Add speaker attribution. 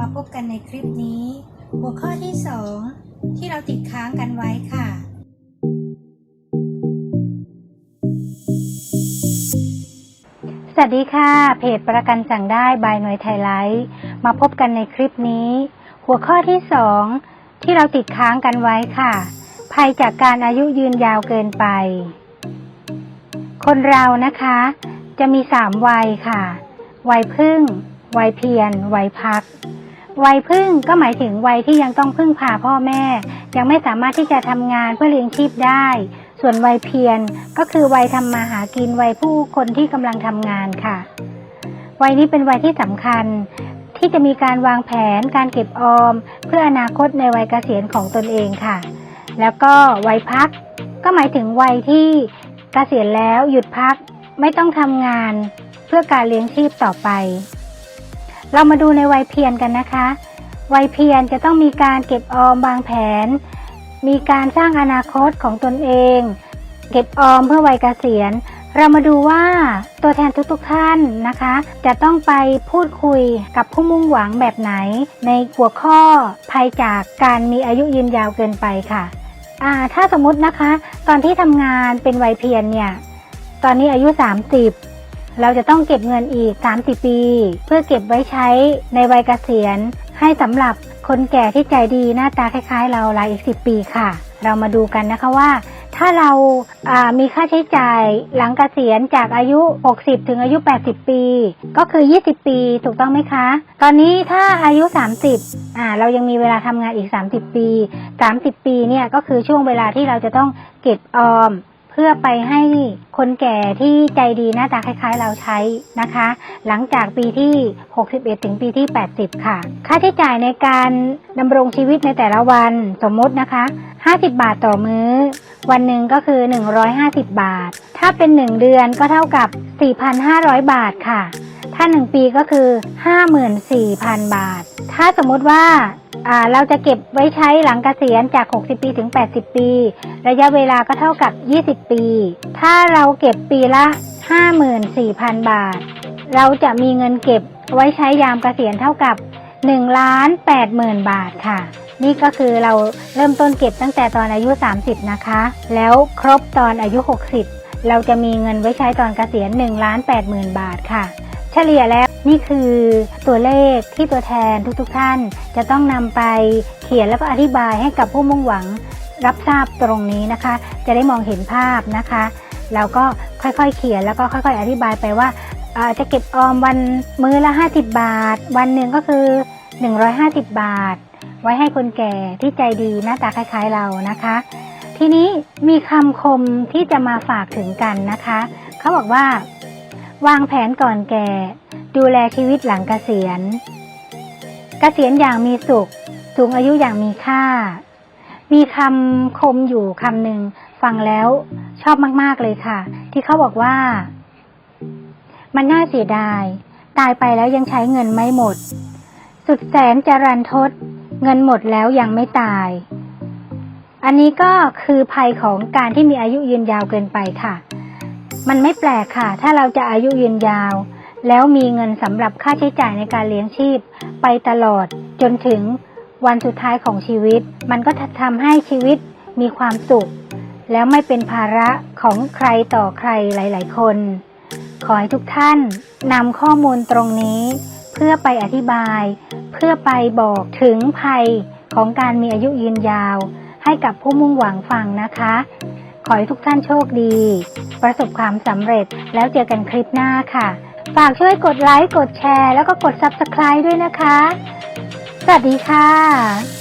Speaker 1: มาพบกันในคลิปนี้ หัวข้อที่ 2 ที่เราติดค้างกันไว้ค่ะ สวัสดีค่ะ เพจประกันสั่งได้บายหน่วยไทยไลท์มาพบกันในคลิปนี้ หัวข้อที่ 2 ที่เราติดค้างกันไว้ค่ะ ภัยจากการอายุยืนยาวเกินไป คนเรานะคะ จะมีสามวัยค่ะ วัยพึ่งวัยเพียร วัยพัก วัยพึ่งก็หมายถึงวัยที่ยังต้องพึ่งพาพ่อแม่ ยังไม่สามารถที่จะทำงานเพื่อเลี้ยงชีพได้ ส่วนวัยเพียรก็คือวัยทำมาหากินวัยผู้คนที่กำลังทำงานค่ะ วัยนี้เป็นวัยที่สำคัญ ที่จะมีการวางแผนการเก็บออม เพื่ออนาคตในวัยเกษียณของตนเองค่ะ แล้วก็วัยพัก ก็หมายถึงวัยที่เกษียณแล้วหยุดพักไม่ต้องทำงาน เพื่อการเลี้ยงชีพต่อไป เรามาดูในวัยเพียรกันนะคะ วัยเพียรจะต้องมีการเก็บออมวางแผน มีการสร้างอนาคตของตนเอง เก็บออมเพื่อวัยเกษียณ เรามาดูว่าตัวแทนทุกๆท่านนะคะ จะต้องไปพูดคุยกับผู้มุ่งหวังแบบไหน ในหัวข้อภัยจากการมีอายุยืนยาวเกินไปค่ะอ่าถ้าสมมตินะคะ ตอนที่ทำงานเป็นวัยเพียรเนี่ย ตอนนี้อายุ 30 เราจะต้องเก็บเงินอีก 30 ปี เพื่อเก็บไว้ใช้ในวัยเกษียณ ให้สำหรับคนแก่ที่ใจดีหน้าตาคล้ายๆ เรารายอีก 10 ปีค่ะ เรามาดูกันนะคะว่า ถ้าเราามีค่าใช้จ่ายหลังเกษียณจากอายุ 60 ถึงอายุ 80 ปี ก็คือ 20 ปีถูกต้องไหมคะ ตอนนี้ถ้าอายุ 30อ่าเรายังมีเวลาทำงานอีก 30 ปี 30 ปีเนี่ยก็คือช่วงเวลาที่เราจะต้องเก็บออม เพื่อไปให้คนแก่ที่ใจดีหน้าตาคล้าย ๆ เราใช้นะคะ หลังจากปีที่ 61 ถึงปีที่ 80 ค่ะ ค่าใช้จ่ายในการดำรงชีวิตในแต่ละวันสมมตินะคะ 50 บาทต่อมื้อ วันหนึ่งก็คือ 150 บาท ถ้าเป็น 1 เดือนก็เท่ากับ 4,500 บาทค่ะ ถ้า 1 ปีก็คือ 54,000 บาท ถ้าสมมติว่า เราจะเก็บไว้ใช้หลังเกษียณจาก 60 ปีถึง 80 ปี ระยะเวลาก็เท่ากับ 20 ปี ถ้าเราเก็บปีละ 54,000 บาท เราจะมีเงินเก็บไว้ใช้ยามเกษียณเท่ากับ1ล้าน80,000บาทค่ะ นี่ก็คือเราเริ่มต้นเก็บตั้งแต่ตอนอายุ 30 นะคะ แล้วครบตอนอายุ 60 เราจะมีเงินไว้ใช้ตอนเกษียณ1ล้าน80,000บาทค่ะ เฉลี่ยแล้ว นี่คือตัวเลขที่ตัวแทนทุกๆท่าน จะต้องนำไปเขียนแล้วก็อธิบายให้กับผู้มุ่งหวังรับทราบตรงนี้นะคะ จะได้มองเห็นภาพนะคะเราก็ค่อยๆ เขียนแล้วก็ค่อย ๆ อธิบายไปว่าอ่าจะเก็บออมวันมื้อละ 50 บาท วันหนึ่งก็คือ 150 บาท ไว้ให้คนแก่ที่ใจดีหน้าตาคล้าย ๆเรานะคะ ทีนี้มีคำคมที่จะมาฝากถึงกันนะคะ เขาบอกว่า วางแผนก่อนแก่ ดูแลชีวิตหลังเกษียณ เกษียณอย่างมีสุข สูงอายุอย่างมีค่า มีคำคมอยู่คำหนึ่งฟังแล้วชอบมาก ๆ เลยค่ะ ที่เขาบอกว่า มันน่าเสียดาย ตายไปแล้วยังใช้เงินไม่หมด สุดแสนจะรันทด เงินหมดแล้วยังไม่ตาย อันนี้ก็คือภัยของการที่มีอายุยืนยาวเกินไปค่ะ มันไม่แปลกค่ะ ถ้าเราจะอายุยืนยาว แล้วมีเงินสำหรับค่าใช้จ่ายในการเลี้ยงชีพ ไปตลอดจนถึงวันสุดท้ายของชีวิต มันก็ทำให้ชีวิตมีความสุข แล้วไม่เป็นภาระของใครต่อใครหลาย ๆ คน ขอให้ทุกท่านนำข้อมูลตรงนี้ เพื่อไปอธิบาย เพื่อไปบอกถึงภัยของการมีอายุยืนยาว ให้กับผู้มุ่งหวังฟังนะคะ ขอให้ทุกท่านโชคดี ประสบความสำเร็จแล้วเจอกันคลิปหน้าค่ะ ฝากช่วยกดไลค์ กดแชร์ แล้วก็กด Subscribe ด้วยนะคะ สวัสดีค่ะ